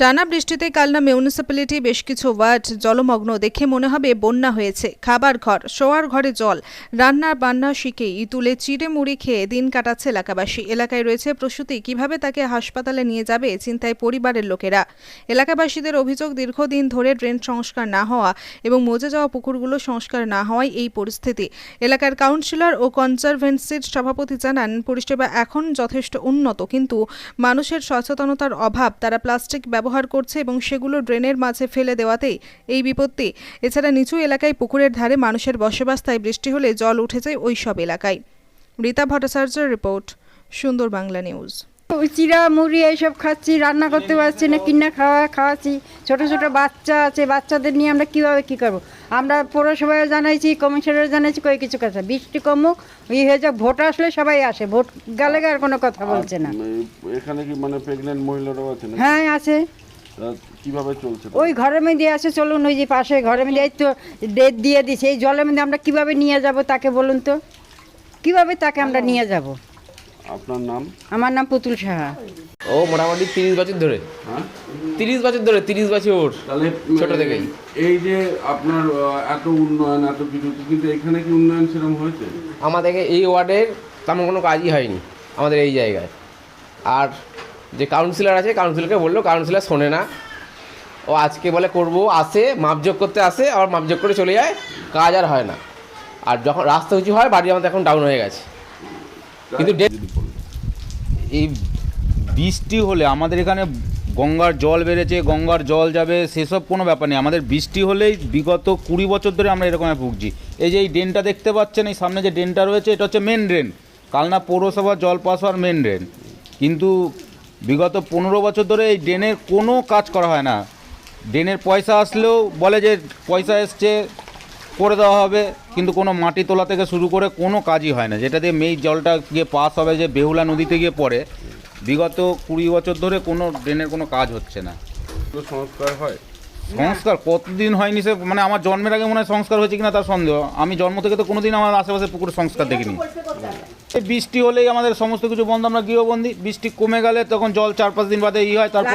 টানা বৃষ্টিতে কালনা মিউনিসিপ্যালিটি বেশ কিছু ওয়ার্ড জলমগ্ন দেখে মনে হবে বন্যা হয়েছে। খাবার ঘর, শোয়ার ঘরে জল রান্না বান্না শিখে ইতুলে চিড়ে মুড়ি খেয়ে দিন কাটাচ্ছে এলাকাবাসী। এলাকায় রয়েছে প্রসূতি, কীভাবে তাকে হাসপাতালে নিয়ে যাবে চিন্তায় পরিবারের লোকেরা। এলাকাবাসীদের অভিযোগ, দীর্ঘদিন ধরে ড্রেন সংস্কার না হওয়া এবং মজে যাওয়া পুকুরগুলো সংস্কার না হওয়ায় এই পরিস্থিতি। এলাকার কাউন্সিলর ও কনজারভেন্সির সভাপতি জানান, পরিষেবা এখন যথেষ্ট উন্নত, কিন্তু মানুষের সচেতনতার অভাব, তারা প্লাস্টিক ব্যবহার করছে এবং সেগুলো ড্রেনের মাঝে ফেলে দেওয়াতেই এই বিপত্তি। এছাড়া নিচু এলাকায় পুকুরের ধারে মানুষের বসবাস, তাই বৃষ্টি হলে জল উঠে যায় ওই সব এলাকায়। রীতা ভট্টাচার্যের রিপোর্ট সুন্দর বাংলা নিউজ। চিরা মুড়ি এইসব খাচ্ছি রান্না করতে পারছি না কিনা খাওয়া খাওয়াচ্ছি। ছোট ছোট বাচ্চা আছে বাচ্চাদের নিয়ে আমরা কীভাবে কি করব? আমরা পৌরসভায় জানাইছি কমিশনারে জানাইছি কই কিছু কথা বৃষ্টি কমুক ই হয়ে যাক ভোট আসলে সবাই আসে ভোট গেলে আর কোনো কথা বলছে না। এখানে কি মানে প্রেগনেন্ট মহিলারাও আছে হ্যাঁ আছে। কীভাবে চলছে? ওই ঘরের মধ্যে আছে চলুন ওই যে পাশে ঘরের মধ্যে তো ডেট দিয়ে দিছে এই জলের মধ্যে আমরা কীভাবে নিয়ে যাব তাকে বলুন তো? কীভাবে তাকে আমরা নিয়ে যাব? আপনার নাম? আমার নাম পুতুল সাহা। ও মোটামুটি তিরিশ বছর ধরে। হ্যাঁ? তিরিশ বছর ধরে তিরিশ বছর তাহলে ছোট থেকেই। এই যে আপনার এত উন্নয়ন এত কিছু কিন্তু এখানে কি উন্নয়ন সেরকম হয়েছে? আমাদের এই ওয়ার্ডের তেমন কোনো কাজই হয়নি আমাদের এই জায়গায়। আর যে কাউন্সিলর আছে কাউন্সিলরকে বলল কাউন্সিলর শোনে না। ও আজকে বলে করব আসে মাপযোগ করতে আসে আর মাপযোগ করে চলে যায় কাজ আর হয় না। আর যখন রাস্তা উঁচু হয় বাড়ি আমাদের এখন ডাউন হয়ে গেছে। কিন্তু এই বৃষ্টি হলে আমাদের এখানে গঙ্গার জল বেড়েছে গঙ্গার জল যাবে সেসব কোনো ব্যাপার নেই। আমাদের বৃষ্টি হলেই বিগত কুড়ি বছর ধরে আমরা এরকম ভুগছি। এই যে এই ড্রেনটা দেখতে পাচ্ছেন এই সামনে যে ড্রেনটা রয়েছে এটা হচ্ছে মেন ড্রেন কালনা পৌরসভার জল পাস হওয়ার মেন ড্রেন কিন্তু বিগত পনেরো বছর ধরে এই ড্রেনের কোনো কাজ করা হয় না। ড্রেনের পয়সা আসলেও বলে যে পয়সা এসছে করে দেওয়া হবে। কিন্তু কোনো মাটি তোলা থেকে শুরু করে কোনো কাজই হয় না। যেটা দিয়ে মেই জলটা গিয়ে পাস হবে যে বেহুলা নদীতে গিয়ে পড়ে বিগত কুড়ি বছর ধরে কোনো ড্রেনের কোনো কাজ হচ্ছে না। সংস্কার হয়? সংস্কার কতদিন হয়নি সে মানে আমার জন্মের আগে মনে হয় সংস্কার হয়েছে কিনা তার সন্দেহ। আমি জন্ম থেকে তো কোনোদিন আমার আশেপাশে পুকুরে সংস্কার দেখিনি। এই বৃষ্টি হলেই আমাদের সমস্ত কিছু বন্ধ আমরা গৃহবন্দী। বৃষ্টি কমে গেলে তখন জল চার পাঁচ দিন বাদে ই হয় তারপর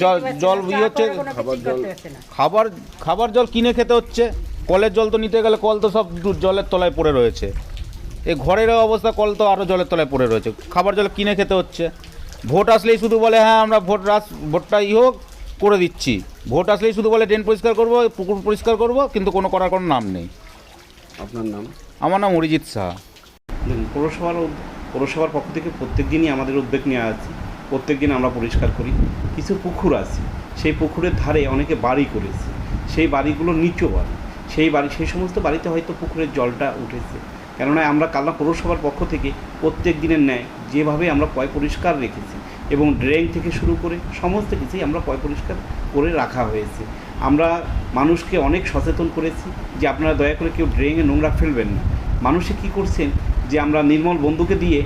জল- জল না, ইয়ে হচ্ছে। খাবার খাবার জল কিনে খেতে হচ্ছে। কলের জল তো নিতে গেলে কল তো সব জলের তলায় পড়ে রয়েছে। এই ঘরের অবস্থা কল তো আরও জলের তলায় পড়ে রয়েছে। খাবার জল কিনে খেতে হচ্ছে। ভোট আসলেই শুধু বলে হ্যাঁ আমরা ভোট রাস ভোটটা ই হোক করে দিচ্ছি। ভোট আসলেই শুধু বলে ড্রেন পরিষ্কার করব পুকুর পরিষ্কার করব কিন্তু কোনো করার কোনো নাম নেই। আপনার নাম? আমার নাম অরিজিৎ সাহা। পৌরসভার পৌরসভার পক্ষ থেকে প্রত্যেক দিনই আমাদের উদ্যোগ নেওয়া আছে। প্রত্যেক দিন আমরা পরিষ্কার করি। কিছু পুকুর আছে সেই পুকুরের ধারে অনেকে বাড়ি করেছে। সেই বাড়িগুলো নিচু বাড়ি। সেই বাড়ি, সেই সমস্ত বাড়িতে হয়তো পুকুরের জলটা উঠেছে। কেননা আমরা কালনা পৌরসভার পক্ষ থেকে প্রত্যেক দিনের ন্যায় যেভাবে আমরা পয় পরিষ্কার রেখেছি এবং ড্রেন থেকে শুরু করে সমস্ত কিছুই আমরা পয় পরিষ্কার করে রাখা হয়েছে। আমরা মানুষকে অনেক সচেতন করেছি যে আপনারা দয়া করে কেউ ড্রেনে নোংরা ফেলবেন না। মানুষে কি করছেন যে আমরা নির্মল বন্ধুকে দিয়ে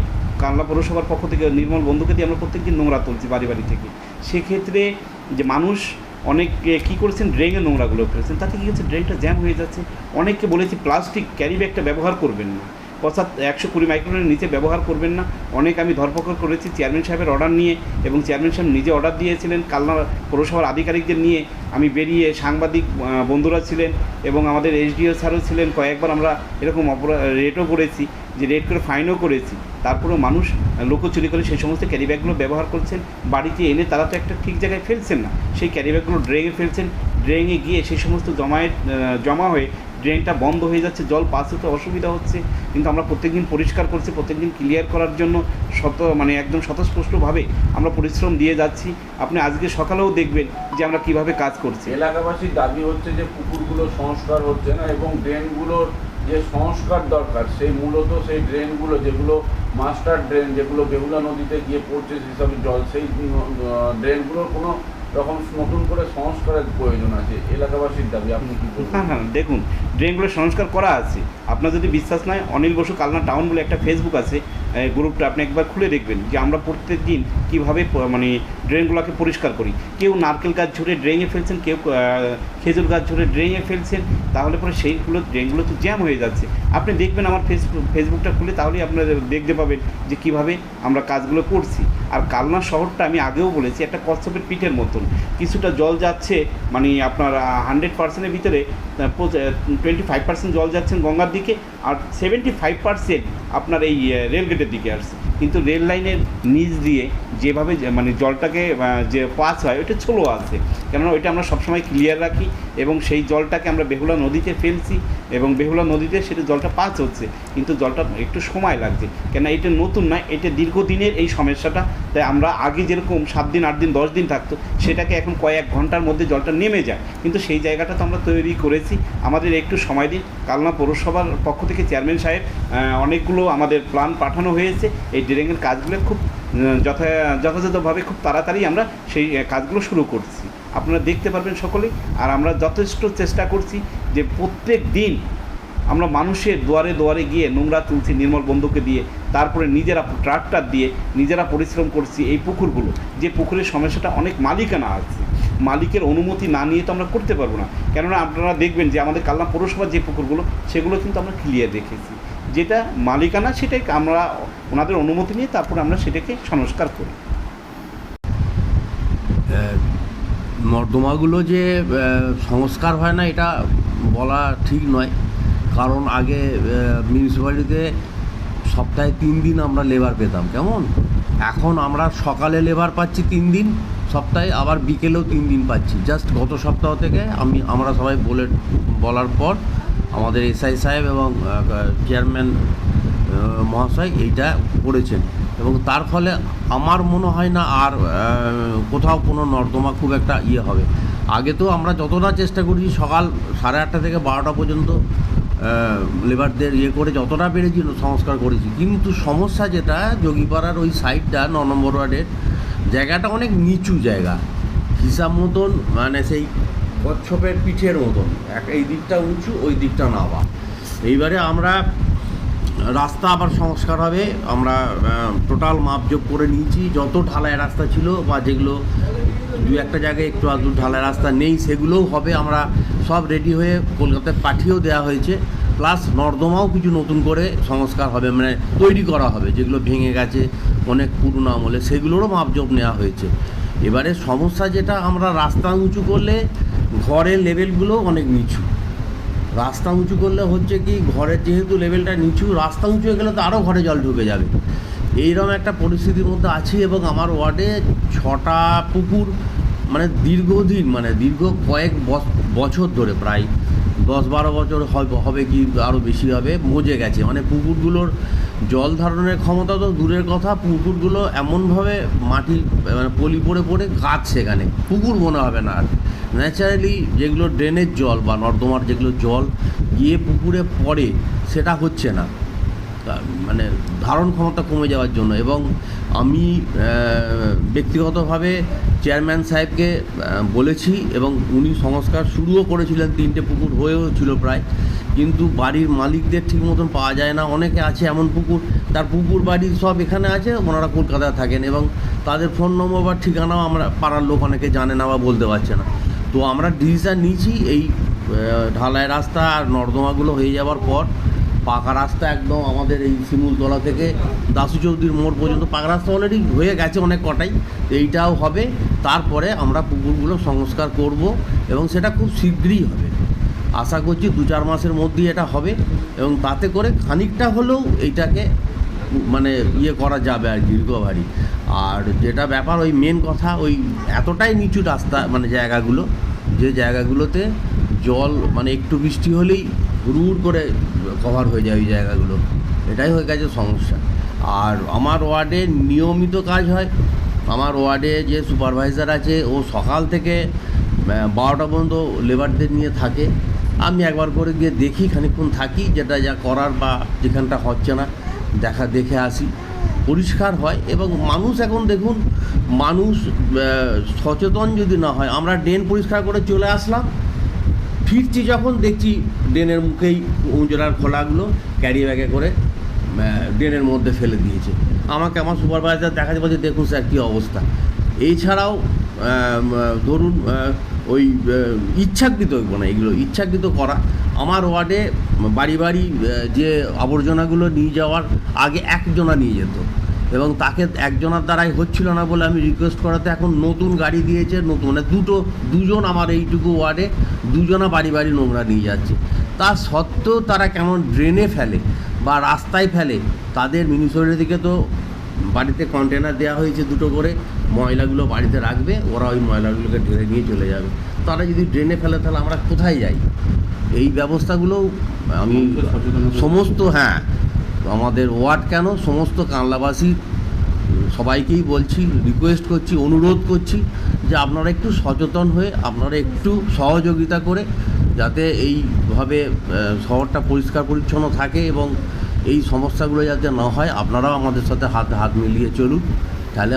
কানলা পৌরসভার পক্ষ থেকে নির্মল বন্ধুকে দিয়ে আমরা প্রত্যেকদিন নোংরা তুলছি বাড়ি বাড়ি থেকে। সেক্ষেত্রে যে মানুষ অনেক কী করেছেন? ড্রেনে নোংরাগুলো ফেলেছেন তাতে কী হচ্ছে? ড্রেনটা জ্যাম হয়ে যাচ্ছে। অনেককে বলেছি, প্লাস্টিক ক্যারি ব্যাগটা ব্যবহার করবেন না। অর্থাৎ একশো কুড়ি মাইক্রোনের নিচে ব্যবহার করবেন না। অনেক আমি ধরপকড় করেছি চেয়ারম্যান সাহেবের অর্ডার নিয়ে এবং চেয়ারম্যান সাহেব নিজে অর্ডার দিয়েছিলেন কালনা পৌরসভার আধিকারিকদের নিয়ে। আমি বেরিয়ে সাংবাদিক বন্ধুরা ছিলেন এবং আমাদের এসডিও স্যারও ছিলেন। কয়েকবার আমরা এরকম অপরাধ রেটও করেছি। যে রেট করে ফাইনও করেছি তারপরেও মানুষ লোকচুরি করে সেই সমস্ত ক্যারি ব্যাগগুলো ব্যবহার করছেন। বাড়িতে এনে তারা তো একটা ঠিক জায়গায় ফেলছেন না। সেই ক্যারি ব্যাগগুলো ড্রেনে ফেলছেন ড্রেনে গিয়ে সেই সমস্ত জমায়েত আহ, জমা হয়ে ড্রেনটা বন্ধ হয়ে যাচ্ছে জল পাস হতে অসুবিধা হচ্ছে। কিন্তু আমরা প্রত্যেকদিন পরিষ্কার করছি প্রত্যেকদিন ক্লিয়ার করার জন্য শত মানে একদম স্বতঃস্পষ্টভাবে আমরা পরিশ্রম দিয়ে যাচ্ছি। আপনি আজকে সকালেও দেখবেন যে আমরা কীভাবে কাজ করছি। এলাকাবাসীর দাবি হচ্ছে যে পুকুরগুলো সংস্কার হচ্ছে না এবং ড্রেনগুলোর যে সংস্কার দরকার, সেই মূলত সেই ড্রেনগুলো যেগুলো মাস্টার ড্রেন, যেগুলো বেহুলা নদীতে গিয়ে পড়ছে, সেসব জল, সেই ড্রেনগুলোর কোনো রকম নতুন করে সংস্কারের প্রয়োজন আছে। এলাকাবাসীর দাবি, আপনি কি হ্যাঁ হ্যাঁ দেখুন, ড্রেনগুলো সংস্কার করা আছে। আপনার যদি বিশ্বাস নয় অনিল বসু কালনা টাউন বলে একটা ফেসবুক আছে গ্রুপটা আপনি একবার খুলে দেখবেন যে আমরা প্রত্যেক দিন কীভাবে মানে ড্রেনগুলোকে পরিষ্কার করি? কেউ নারকেল গাছ ঝরে ড্রেনে ফেলছেন, কেউ খেজুর গাছ ঝরে ড্রেনে ফেলছেন, তাহলে পরে সেইগুলো ড্রেনগুলো তো জ্যাম হয়ে যাচ্ছে। আপনি দেখবেন আমার ফেসবুক ফেসবুকটা খুলে, তাহলেই আপনারা দেখতে পাবেন যে কীভাবে আমরা কাজগুলো করছি। আর কালনা শহরটা আমি আগেও বলেছি, একটা কচ্ছপের পিঠের মতন। কিছুটা জল যাচ্ছে মানে আপনার হান্ড্রেড পার্সেন্টের ভিতরে টোয়েন্টি ফাইভ পার্সেন্ট জল যাচ্ছেন গঙ্গার দিকে, আর সেভেন্টি ফাইভ পার্সেন্ট আপনার এই রেলগেটের দিকে আসছে। কিন্তু রেল লাইনের নিচ দিয়ে যেভাবে মানে জলটাকে যে পাস হয়, ওইটা ছোলো আছে। কেননা ওইটা আমরা সবসময় ক্লিয়ার রাখি এবং সেই জলটাকে আমরা বেহুলা নদীতে ফেলছি এবং বেহুলা নদীতে সেটা জলটা পাস হচ্ছে। কিন্তু জলটা একটু সময় লাগছে। কেন এটা নতুন নয় এটা দীর্ঘদিনের এই সমস্যাটা। তাই আমরা আগে যেরকম সাত দিন, আট দিন, দশ দিন থাকতো সেটাকে এখন কয়েক ঘণ্টার মধ্যে জলটা নেমে যায়। কিন্তু সেই জায়গাটা তো আমরা তৈরি করেছি। আমাদের একটু সময় দিন। কালনা পৌরসভার পক্ষ থেকে চেয়ারম্যান সাহেব অনেকগুলো আমাদের প্ল্যান পাঠানো হয়েছে। এই ড্রেনের কাজগুলো খুব যথা, যথাযথভাবে খুব তাড়াতাড়ি আমরা সেই কাজগুলো শুরু করছি। আপনারা দেখতে পারবেন সকলেই। আর আমরা যথেষ্ট চেষ্টা করছি যে প্রত্যেক দিন আমরা মানুষের দুয়ারে দুয়ারে গিয়ে নোংরা তুলছি, নির্মল বন্ধুকে দিয়ে, তারপরে নিজেরা ট্রাক্টর দিয়ে নিজেরা পরিশ্রম করছি এই পুকুরগুলো। যে পুকুরের সমস্যাটা অনেক মালিকানা আছে। মালিকের অনুমতি না নিয়ে তো আমরা করতে পারব না। কেননা আপনারা দেখবেন যে আমাদের কালনা পৌরসভার যে পুকুরগুলো, সেগুলো কিন্তু আমরা ক্লিয়ার রেখেছি যেটা মালিকানা, সেটাই আমরা ওনাদের অনুমতি নিয়ে তারপর আমরা সেটাকে সংস্কার করি। নর্দমাগুলো যে সংস্কার হয় না, এটা বলা ঠিক নয়। কারণ আগে মিউনিসিপ্যালিটিতে সপ্তাহে তিন দিন আমরা লেবার পেতাম, কেমন? এখন আমরা সকালে লেবার পাচ্ছি তিন দিন, সপ্তাহে আবার বিকেলেও তিন দিন পাচ্ছি। জাস্ট গত সপ্তাহ থেকে আমি, আমরা সবাই বলে, বলার পর আমাদের এসআই সাহেব এবং চেয়ারম্যান মহাশয় এইটা করেছেন। এবং তার ফলে আমার মনে হয় না আর কোথাও কোনো নর্দমা খুব একটা ইয়ে হবে। আগে তো আমরা যতটা চেষ্টা করেছি সকাল সাড়ে আটটা থেকে বারোটা পর্যন্ত লেবারদের ইয়ে করে যতটা পেরেছি সংস্কার করেছি। কিন্তু সমস্যা যেটা, যোগীপাড়ার ওই সাইডটা ন নম্বর ওয়ার্ডের, জায়গাটা অনেক নিচু জায়গা। হিসাব মতন মানে সেই কচ্ছপের পিঠের মতন। এক, এই দিকটা উঁচু, ওই দিকটা নাবা। এইবারে আমরা রাস্তা আবার সংস্কার হবে। আমরা টোটাল মাপজোক করে নিয়েছি। যত ঢালাই রাস্তা ছিল বা যেগুলো দু একটা জায়গায় একটু আধটু ঢালাই রাস্তা নেই, সেগুলোও হবে। আমরা সব রেডি হয়ে কলকাতায় পাঠিয়েও দেওয়া হয়েছে। প্লাস নর্দমাও কিছু নতুন করে সংস্কার হবে মানে তৈরি করা হবে, যেগুলো ভেঙে গেছে, অনেক পুরনো আমলে, সেগুলোরও মাপজোক নেওয়া হয়েছে। এবারে সমস্যা যেটা, আমরা রাস্তা উঁচু করলে ঘরের লেভেলগুলো অনেক নিচু। রাস্তা উঁচু করলে হচ্ছে কি, ঘরের যেহেতু লেভেলটা নিচু, রাস্তা উঁচু হয়ে গেলে তো আরও ঘরে জল ঢুকে যাবে। এইরকম একটা পরিস্থিতির মধ্যে আছি এবং আমার ওয়ার্ডে ছটা পুকুর মানে দীর্ঘদিন মানে দীর্ঘ কয়েক বছ- বছর ধরে প্রায় দশ বারো বছর হবে কি আরও বেশি হবে, মজে গেছে। মানে পুকুরগুলোর জল ধারণের ক্ষমতা তো দূরের কথা, পুকুরগুলো এমনভাবে মাটি মানে পলি পড়ে পড়ে গাছ সেখানে। পুকুর মনে হবে না আর। ন্যাচারালি যেগুলো ড্রেনের জল বা নর্দমার যেগুলো জল গিয়ে পুকুরে পড়ে, সেটা হচ্ছে না। মানে ধারণ ক্ষমতা কমে যাওয়ার জন্য এবং আমি ব্যক্তিগতভাবে চেয়ারম্যান সাহেবকে বলেছি এবং উনি সংস্কার শুরুও করেছিলেন, তিনটে পুকুর হয়েও ছিল প্রায়। কিন্তু বাড়ির মালিকদের ঠিক মতন পাওয়া যায় না। অনেকে আছে এমন পুকুর, তার পুকুর বাড়ি সব এখানে আছে, ওনারা কলকাতায় থাকেন এবং তাদের ফোন নম্বর বা ঠিকানাও আমরা পাড়ার লোক অনেকে জানে না বা বলতে পারছে না। তো আমরা ডিসিশন নিয়েছি এই ঢালাই রাস্তা আর নর্দমাগুলো হয়ে যাওয়ার পর পাকা রাস্তা একদম আমাদের এই শিমুলতলা থেকে দাসু চৌধুরীর মোড় পর্যন্ত পাকা রাস্তা অলরেডি হয়ে গেছে অনেক কটাই। এইটাও হবে। তারপরে আমরা পুকুরগুলো সংস্কার করব এবং সেটা খুব শীঘ্রই হবে। আশা করছি দু চার মাসের মধ্যেই এটা হবে এবং তাতে করে খানিকটা হলেও এইটাকে মানে ইয়ে করা যাবে আর দীর্ঘভারী আর যেটা ব্যাপার, ওই মেন কথা, ওই এতটাই নিচু রাস্তা মানে জায়গাগুলো, যে জায়গাগুলোতে জল মানে একটু বৃষ্টি হলেই হুড় করে কভার হয়ে যায় ওই জায়গাগুলো। এটাই হয়ে গেছে সমস্যা। আর আমার ওয়ার্ডে নিয়মিত কাজ হয়। আমার ওয়ার্ডে যে সুপারভাইজার আছে, ও সকাল থেকে বারোটা পর্যন্ত লেবারদের নিয়ে থাকে। আমি একবার করে গিয়ে দেখি, খানিকক্ষণ থাকি, যেটা যা করার বা যেখানটা হচ্ছে না, দেখা, দেখে আসি। পরিষ্কার হয় এবং মানুষ এখন দেখুন, মানুষ সচেতন যদি না হয়, আমরা ড্রেন পরিষ্কার করে চলে আসলাম। ফিরছি যখন, দেখছি ড্রেনের মুখেই উঁজরার খোলাগুলো ক্যারি ব্যাগে করে ড্রেনের মধ্যে ফেলে দিয়েছে। আমাকে আমার সুপারভাইজার দেখা যাচ্ছে বলছে, দেখুন স্যার, কী অবস্থা। এছাড়াও ধরুন ওই ইচ্ছাকৃত মানে এগুলো, ইচ্ছাকৃত করা। আমার ওয়ার্ডে বাড়ি বাড়ি যে আবর্জনাগুলো নিয়ে যাওয়ার আগে একজনা নিয়ে যেত। এবং তাকে একজনের দ্বারাই হচ্ছিল না বলে আমি রিকোয়েস্ট করাতে এখন নতুন গাড়ি দিয়েছে নতুন মানে দুটো দুজন আমার এইটুকু ওয়ার্ডে দুজনা বাড়ি বাড়ি নোংরা নিয়ে যাচ্ছে। তা সত্ত্বেও তারা কেমন ড্রেনে ফেলে বা রাস্তায় ফেলে তাদের মিউনিসিপ্যালিটি থেকে তো বাড়িতে কন্টেনার দেওয়া হয়েছে দুটো করে ময়লাগুলো বাড়িতে রাখবে ওরা ওই ময়লাগুলোকে ঢেলে নিয়ে চলে যাবে। তারা যদি ড্রেনে ফেলে তাহলে আমরা কোথায় যাই? এই ব্যবস্থাগুলো আমি সমস্ত হ্যাঁ আমাদের ওয়ার্ড কেন? সমস্ত কানলাবাসী, সবাইকেই বলছি রিকোয়েস্ট করছি, অনুরোধ করছি যে আপনারা একটু সচেতন হয়ে, আপনারা একটু সহযোগিতা করে যাতে এইভাবে শহরটা পরিষ্কার পরিচ্ছন্ন থাকে এবং এই সমস্যাগুলো যাতে না হয়, আপনারাও আমাদের সাথে হাত হাত মিলিয়ে চলুন। তাহলে